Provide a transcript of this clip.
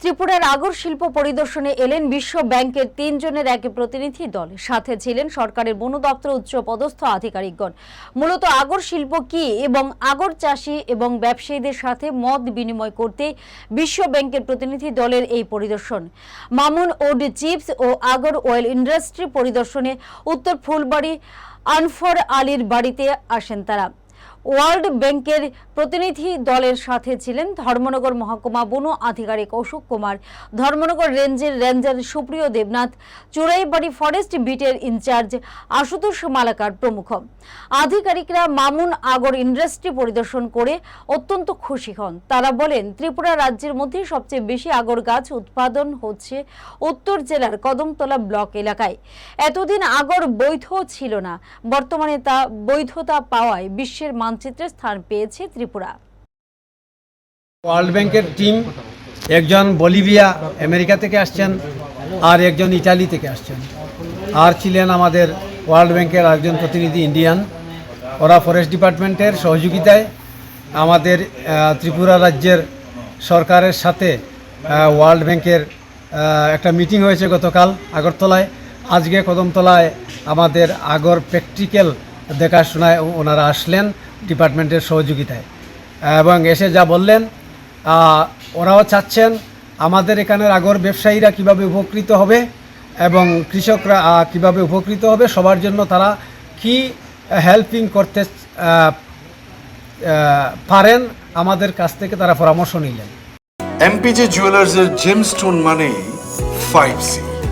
ত্রিপুরার আগর শিল্প পরিদর্শনে এলেন বিশ্ব ব্যাংকের তিনজনের এক প্রতিনিধি দল। সাথে ছিলেন সরকারের বন দপ্তর উচ্চ পদস্থ আধিকারিকগণ। মূলত আগর শিল্প কি এবং আগর চাষি এবং ব্যবসায়ীদের সাথে মত বিনিময় করতে বিশ্ব ব্যাংকের প্রতিনিধি দলের এই পরিদর্শন। মামুন ওড চিপস ও আগর অয়েল ইন্ডাস্ট্রি পরিদর্শনে উত্তর ফুলবাড়ি আনফর আলীর বাড়িতে আসেন তারা। ওয়ার্ল্ড ব্যাংকের প্রতিনিধি দলের সাথে ছিলেন ধর্মনগর মহকুমা বন আধিকারিক অশোক কুমার। ধর্মনগর রেঞ্জের রেঞ্জার সুপ্রিয় দেবনাথ, চোরাইবাড়ি ফরেস্ট বিটের ইনচার্জ আশুতোষ মালাকার প্রমুখ। আধিকারিকরা মামুন আগর ইন্ডাস্ট্রি পরিদর্শন করে অত্যন্ত খুশি হন। তারা বলেন, ত্রিপুরা রাজ্যের মধ্যে সবচেয়ে বেশি আগর গাছ উৎপাদন হচ্ছে উত্তর জেলার কদমতলা ব্লক এলাকায়। এতদিন আগর বৈধ ছিল না। বর্তমানে তা বৈধতা পাওয়ায় বিশ্বের মানচিত্রে স্থান পেয়েছে ত্রিপুরা। ওয়ার্ল্ড ব্যাংকের টিম একজন বলিভিয়া, আমেরিকা থেকে আসছেন আর একজন ইটালি থেকে আসছেন। আর ছিলেন আমাদের ওয়ার্ল্ড ব্যাংকের একজন প্রতিনিধি ইন্ডিয়ান। ওরা ফরেস্ট ডিপার্টমেন্টের সহযোগিতায় আমাদের ত্রিপুরা রাজ্যের সরকারের সাথে ওয়ার্ল্ড ব্যাংকের একটা মিটিং হয়েছে গতকাল আগরতলায়। আজকে কদমতলায় আমাদের আগর প্র্যাকটিক্যাল দেখাশোনায় ওনারা আসলেন ডিপার্টমেন্টের সহযোগিতায়। এবং এসে যা বললেন ওরাও চাচ্ছেন আমাদের এখানের আগর ব্যবসায়ীরা কীভাবে উপকৃত হবে এবং কৃষকরা কীভাবে উপকৃত হবে, সবার জন্য তারা কি হেল্পিং করতে পারেন, আমাদের কাছ থেকে তারা পরামর্শ নিলেন। এমপিজে জুয়েলার্সের জেমস্টোন মানে ফাইভ সি